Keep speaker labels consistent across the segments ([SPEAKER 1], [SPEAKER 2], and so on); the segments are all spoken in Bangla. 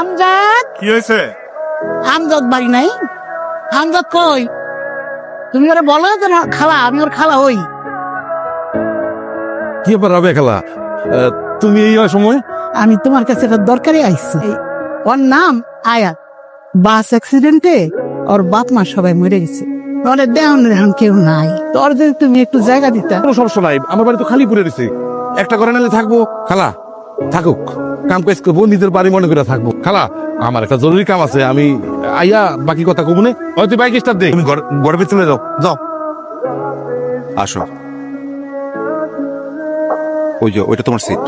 [SPEAKER 1] আমজাদ
[SPEAKER 2] কি হয়েছে?
[SPEAKER 1] আমজাদ বাড়ি নাই। আমজাদ কই? তুমি ওরা বলো যে না খালা আমি ওর খালা হই।
[SPEAKER 2] কি ব্যাপার হবে খেলা? তুমি এই সময়?
[SPEAKER 1] আমি তোমার কাছে একটা দরকারে আইছি। ওর নাম আয়াত বাস অ্যাক্সিডেন্টে ওর বাপ মা সবাই মরে গেছে। ওরে দেহন কেউ নাই। তোর যদি তুমি একটু জায়গা দিতা।
[SPEAKER 2] কোনো সমস্যা নাই আমার বাড়ি তো খালি পড়ে রয়েছে একটা করে নিলে থাকব। খালা থাকুক কাম কাজ করব নিজের বাড়ি মনে করে থাকব। খালা আমার একটা জরুরি কাম আছে আমি আইয়া বাকি কথা কব না। হয়তো বাইক স্টার্ট দে তুমি গড়ে চলে যাও যাও।
[SPEAKER 3] আসো। ওই যে ওইটা তোমার সিট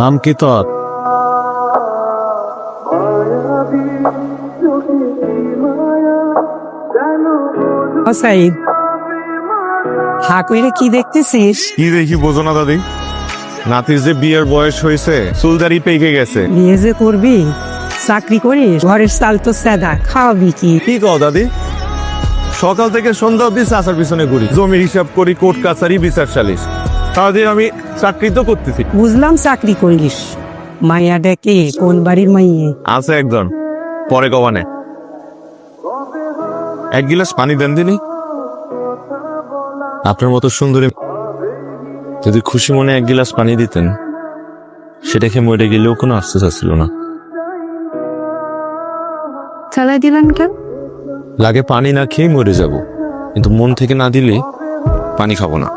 [SPEAKER 2] নাম কি তোর?
[SPEAKER 4] সাইদ হা কইরে কি দেখতেছিস?
[SPEAKER 2] কি দেখি বোঝো না দাদি। নাতির যে বিয়ের বয়স হয়েছে চুলদারি পেকে গেছে।
[SPEAKER 4] বিয়ে যে করবি? চাকরি করিস? ঘরের চাল তো সাদা খাওয়াবি কি?
[SPEAKER 2] কি কও দাদি? সকাল থেকে সন্ধ্যা অব্দি চাষার পিছনে ঘুরি। জমির হিসাব করি কোর্ট কাছারি বিচার সালিশ। সারাদিন আমি চাকরি তো করতেছি।
[SPEAKER 4] বুঝলাম চাকরি করিস। মাইয়া ডেকে কোন বাড়ির মাইয়ে?
[SPEAKER 2] আছে একজন পরে কবানে এক গিলাস পানি দেন দিনি। আপনার মতো সুন্দরী যদি খুশি মনে এক গিলাস পানি দিতেন সেটা খেয়ে মরে গেলেও কোনো আফসোস আসছিল না।
[SPEAKER 5] চালাই দিলেন কেন?
[SPEAKER 2] লাগে পানি না খেয়ে মরে যাব কিন্তু মন থেকে না দিলে পানি খাব না।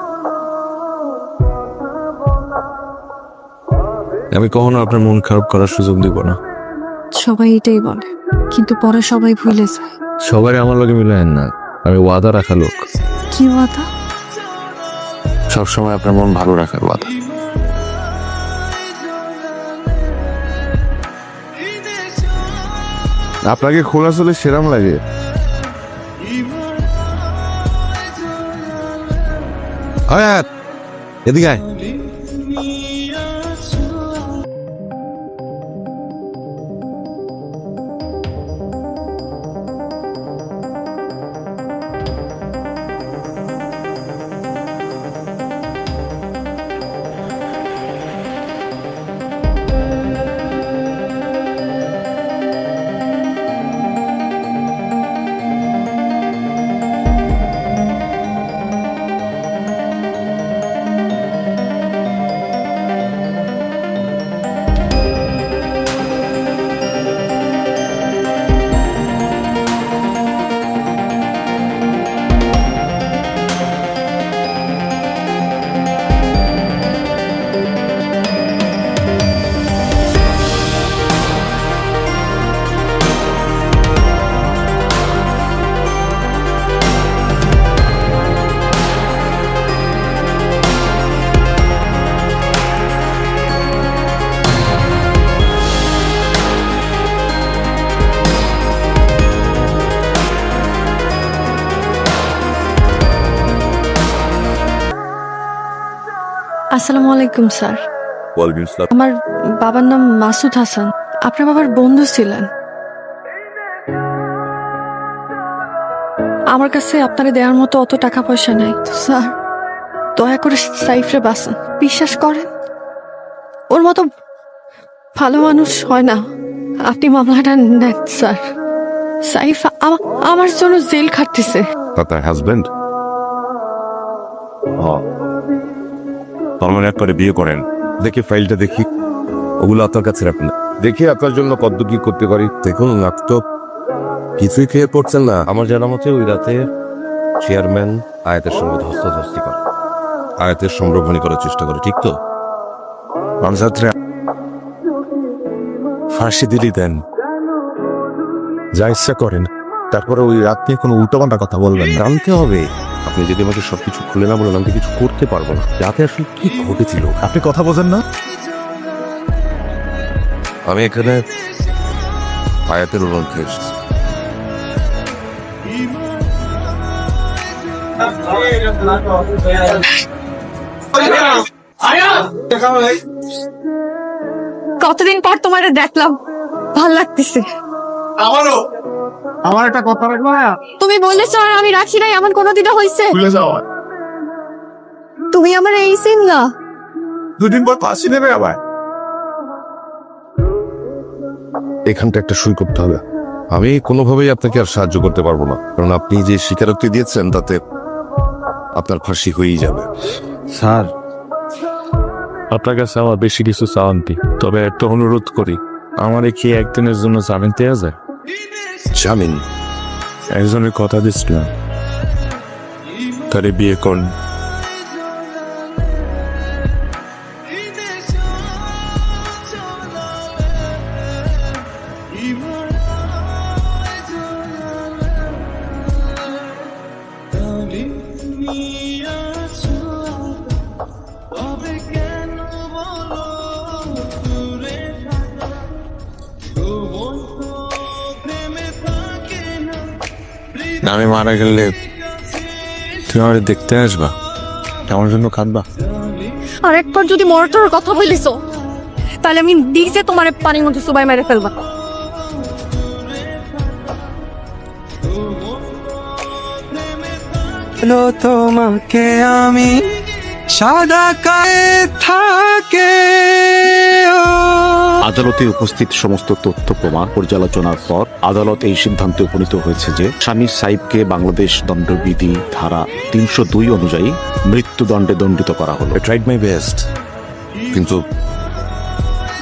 [SPEAKER 2] আমি কখনো আপনার মন খারাপ করার সুযোগ দিব না।
[SPEAKER 5] সবাই এটাই বলে কিন্তু পরে সবাই ভুলে যায়।
[SPEAKER 2] সবাই আমার লগে মিলায়েন না আমি ওয়াদা রাখা লোক।
[SPEAKER 5] কি কথা
[SPEAKER 2] সবসময় আপনার মন ভালো রাখার কথা আপনাকে খোলা চলে সেরাম লাগে। এদিকে আয়।
[SPEAKER 5] আসসালামু আলাইকুম স্যার। আমার বাবার নাম মাসুদ হাসান। আপনার বাবার বন্ধু ছিলেন। আমার কাছে আপনারে দেওয়ার মতো অত টাকা পয়সা নাই। তো স্যার দয়া করে সাইফরে বাঁচান। বিশ্বাস করেন ওর মতো ভালো মানুষ হয় না। আপনি মামলাটা নেন স্যার। সাইফ আমার জন্য জেল খাটতেছে।
[SPEAKER 3] তার হাজবেন্ড তার মানে একবারে বিয়ে করেন। দেখি ফাইলটা দেখি। ওগুলো আপনার কাছে রাখুন। দেখি আপনার জন্য কত কি করতে পারি। দেখুন তো কিছুই খেয়ে পড়ছেন না। আমার জানা মতে ওই রাতে চেয়ারম্যান আয়াতের সঙ্গে ধস্তাধস্তি করে। আয়াতের সংরক্ষণী করার চেষ্টা করে ঠিক তো? রামসাত্রে ফাঁসি দিলি দেন। যা ইচ্ছা করেন। তারপরে ওই রাত নিয়ে কোনো উল্টোপাল্টা কথা বলবেন। জানতে হবে। আপনি যদি আমাকে সবকিছু খুলে না বলেন আমি কিছু করতে পারব না। রাতে আসলে কি ঘটেছিল।
[SPEAKER 2] আপনি কথা বোঝেন না।
[SPEAKER 3] আমি এখানে আয়াতের অনুরোধ এসেছি।
[SPEAKER 5] কতদিন পর তোমারে দেখলাম ভালো লাগতেছে।
[SPEAKER 2] আমার একটা কথা রাখব
[SPEAKER 5] তুমি বলেছ আর আমি রাখি নাই এমন কোনোদিনও হয়েছে
[SPEAKER 2] ভুলে যাও।
[SPEAKER 5] তুমি আমার এই সিন না
[SPEAKER 3] দুদিন পর ফাঁসি নেবে আবার। এখানটা একটা সই করতে হবে। আমি কোনোভাবেই আপনাকে আর সাহায্য করতে পারব না কারণ আপনি যে স্বীকারোক্তি দিয়েছেন তাতে আপনার ফাঁসি হয়েই যাবে।
[SPEAKER 6] স্যার আপনার কাছে আমার বেশি কিছু চাওয়ান্তি তবে একটা অনুরোধ করি আমার কি একদিনের জন্য জামিন দেওয়া যায়?
[SPEAKER 3] জামিন।
[SPEAKER 6] একজনের কথা দিচ্ছিলাম তারে বিয়ে করুন আমি মারা গেলে তুমি আমার দেখতে আসবা। আমার জন্য কাঁদবা?
[SPEAKER 5] আর একবার যদি মরটার কথা বলিস তাহলে আমি নিজে তোমার পানির মধ্যে সুবাই মেরে ফেলবা।
[SPEAKER 7] হলো তোমাকে আমি সাদা কায়ে থাকে ও।
[SPEAKER 8] আদালতে উপস্থিত সমস্ত তথ্য প্রমাণ পর্যালোচনার পর আদালত এই সিদ্ধান্তে উপনীত হয়েছে যে স্বামী সাইবকে বাংলাদেশ দণ্ডবিধি ধারা তিনশো দুই অনুযায়ী মৃত্যুদণ্ডে দণ্ডিত করা হলো।
[SPEAKER 3] ট্রাইড মাই বেস্ট কিন্তু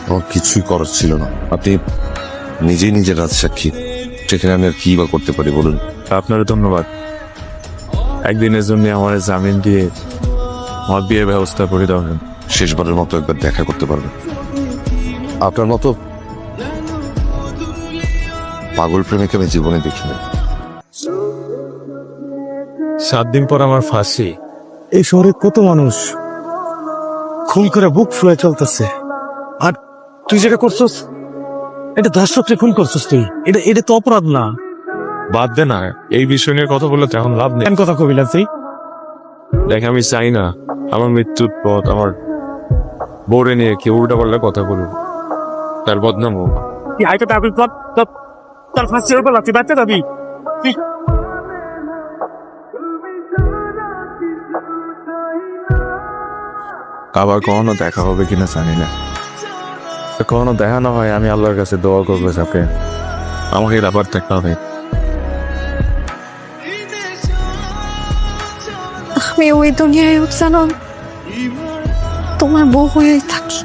[SPEAKER 3] আমার কিছুই করার ছিল না। আপনি নিজেই নিজের রাজ সাক্ষী সেখানে আমি আর কি বা করতে পারি বলুন?
[SPEAKER 6] আপনার ধন্যবাদ। একদিনের জন্য আমার জামিন দিয়ে আমার বিয়ের ব্যবস্থা করে দেবেন
[SPEAKER 3] শেষবারের মতো একবার দেখা করতে পারবেন। আপনার মতো পাগল প্রেমিক আমি জীবনে দেখিনি।
[SPEAKER 6] সাত দিন পর আমার ফাঁসি।
[SPEAKER 7] এই শহরে কত মানুষ খুন করে বুক ফুলে চলতেছে। আর তুই যেটা করছস এটা দর্শককে খুন করছস তুই। এটা এটা তো অপরাধ না।
[SPEAKER 6] বাদ দে না এই বিষয় নিয়ে কথা বলে তেমন লাভ নেই।
[SPEAKER 7] কথা কবি না তুই?
[SPEAKER 6] দেখ আমি চাই না আমার মৃত্যুর পথ আমার বোর্ডে নিয়ে কেউ উল্টা পাল্টা কথা বলুক। তার বদনাম হোক
[SPEAKER 7] তাবিল কর তার ফাঁসি হবে তুই বাচ্চা যাবি। তুই
[SPEAKER 6] আবার কখনো দেখা হবে কিনা জানি না। কখনো দেখা না হয় আমি আল্লাহর কাছে দোয়া করব সাথে। আমাকে আবার দেখা হবে।
[SPEAKER 5] আমি ওই দুনিয়ায় জানো তোমার বউ হয়ে থাকি।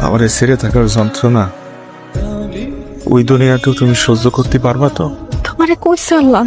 [SPEAKER 6] আমার ছেড়ে থাকার যন্ত্রণা। ওই দুনিয়াকেও তুমি সহ্য করতে পারবা তো?
[SPEAKER 5] তোমারে কই সারলাম